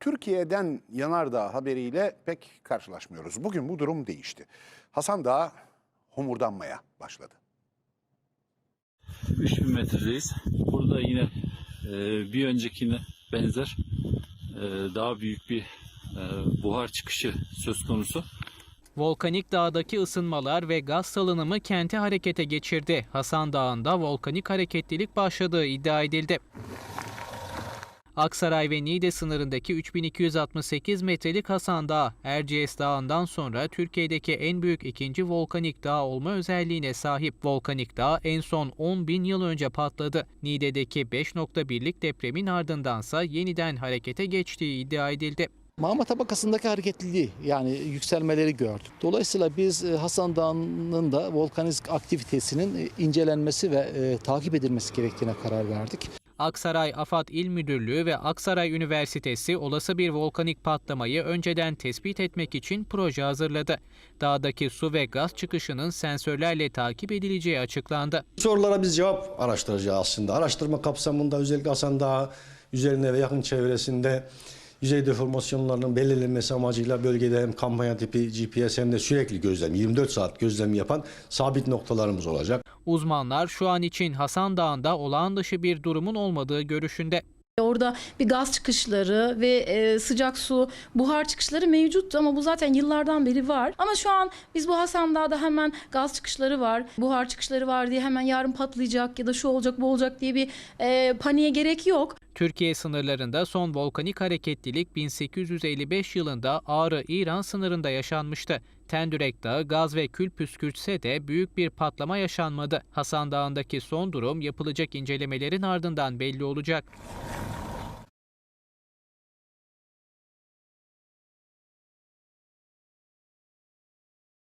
Türkiye'den yanardağ haberiyle pek karşılaşmıyoruz. Bugün bu durum değişti. Hasan Dağı homurdanmaya başladı. 3000 metredeyiz. Burada yine e, bir öncekine benzer e, daha büyük bir e, buhar çıkışı söz konusu. Volkanik dağdaki ısınmalar ve gaz salınımı kenti harekete geçirdi. Hasan Dağı'nda volkanik hareketlilik başladığı iddia edildi. Aksaray ve Niğde sınırındaki 3268 metrelik Hasan Dağı, Erciyes Dağı'ndan sonra Türkiye'deki en büyük ikinci volkanik dağ olma özelliğine sahip. Volkanik dağ en son 10 bin yıl önce patladı. Niğde'deki 5.1'lik depremin ardındansa yeniden harekete geçtiği iddia edildi. Mağma tabakasındaki hareketliliği yani yükselmeleri gördük. Dolayısıyla biz e, Hasan Dağı'nın da volkanik aktivitesinin e, incelenmesi ve e, takip edilmesi gerektiğine karar verdik. Aksaray AFAD İl Müdürlüğü ve Aksaray Üniversitesi olası bir volkanik patlamayı önceden tespit etmek için proje hazırladı. Dağdaki su ve gaz çıkışının sensörlerle takip edileceği açıklandı. Sorulara biz cevap araştıracağız aslında. Araştırma kapsamında özellikle Hasan Dağı üzerinde ve yakın çevresinde yüzey deformasyonlarının belirlenmesi amacıyla bölgede hem kampanya tipi GPS hem de sürekli gözlem, 24 saat gözlem yapan sabit noktalarımız olacak. Uzmanlar şu an için Hasan Dağı'nda olağan dışı bir durumun olmadığı görüşünde. Orada bir gaz çıkışları ve e, sıcak su, buhar çıkışları mevcuttu ama bu zaten yıllardan beri var. Ama şu an biz bu Hasan Dağı'da hemen gaz çıkışları var, buhar çıkışları var diye hemen yarın patlayacak ya da şu olacak bu olacak diye bir e, paniğe gerek yok. Türkiye sınırlarında son volkanik hareketlilik 1855 yılında Ağrı-İran sınırında yaşanmıştı. Tendürek Dağı gaz ve kül püskürtse de büyük bir patlama yaşanmadı. Hasan Dağı'ndaki son durum yapılacak incelemelerin ardından belli olacak.